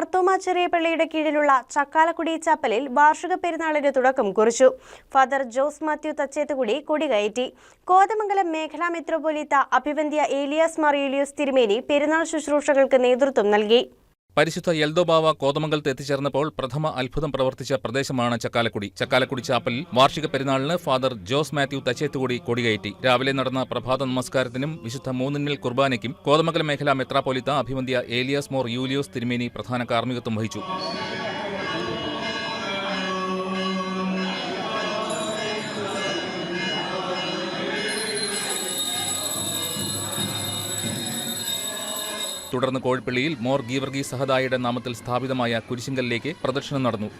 മാർത്തോമ ചെറിയ പള്ളിയുടെ കീഴിലുള്ള ചക്കാലക്കുടി ചാപ്പലിൽ വാർഷിക പെരുന്നാളിന് തുടക്കം കുറിച്ചു. ഫാദർ ജോസ് മാത്യു തച്ചേത്തുകുടി കൊടികയറ്റി. കോതമംഗലം മേഖലാ മെത്രോപൊലീത്ത അഭിവന്ധ്യ ഏലിയാസ് മറിയൂലിയോസ് തിരുമേനി പെരുന്നാൾ ശുശ്രൂഷകൾക്ക് നേതൃത്വം നൽകി. പരിശുദ്ധ യൽദോബാവ കോതമംഗലത്ത് എത്തിച്ചേർന്നപ്പോൾ പ്രഥമ അത്ഭുതം പ്രവർത്തിച്ച പ്രദേശമാണ് ചക്കാലക്കുടി. ചക്കാലക്കുടി ചാപ്പലിൽ വാർഷിക പെരുന്നാളിന് ഫാദർ ജോസ് മാത്യു തച്ചേത്തുകൂടി കൊടികയറ്റി. രാവിലെ നടന്ന പ്രഭാത നമസ്കാരത്തിനും വിശുദ്ധ മൂന്നിന്നിൽ കുർബാനയ്ക്കും കോതമംഗലം മേഖലാ മെത്രാപ്പൊലിത്ത അഭിമന്ത്യ ഏലിയാസ് മോർ യൂലിയോസ് തിരുമേനി പ്രധാന കാർമ്മികത്വം വഹിച്ചു. തുടർന്ന് കോഴിപ്പള്ളിയിൽ മോർ ഗീവർഗി സഹദായുടെ നാമത്തിൽ സ്ഥാപിതമായ കുരിശിങ്കലിലേക്ക് പ്രദക്ഷിണം നടന്നു.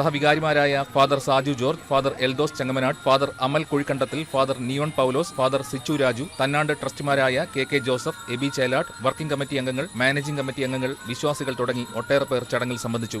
സഹവികാരിമാരായ father Saju George father Eldhose Changamanad father Amal Kuzhikandathil father Neon Paulose father Sichu Raju തന്നാണ്ട് ട്രസ്റ്റിമാരായ K K Joseph Eby Chelat working committee അംഗങ്ങൾ മാനേജിംഗ് കമ്മിറ്റി അംഗങ്ങൾ വിശ്വാസികൾ തുടങ്ങി ഒട്ടേറെ പേർ ചടങ്ങിൽ സംബന്ധിച്ചു.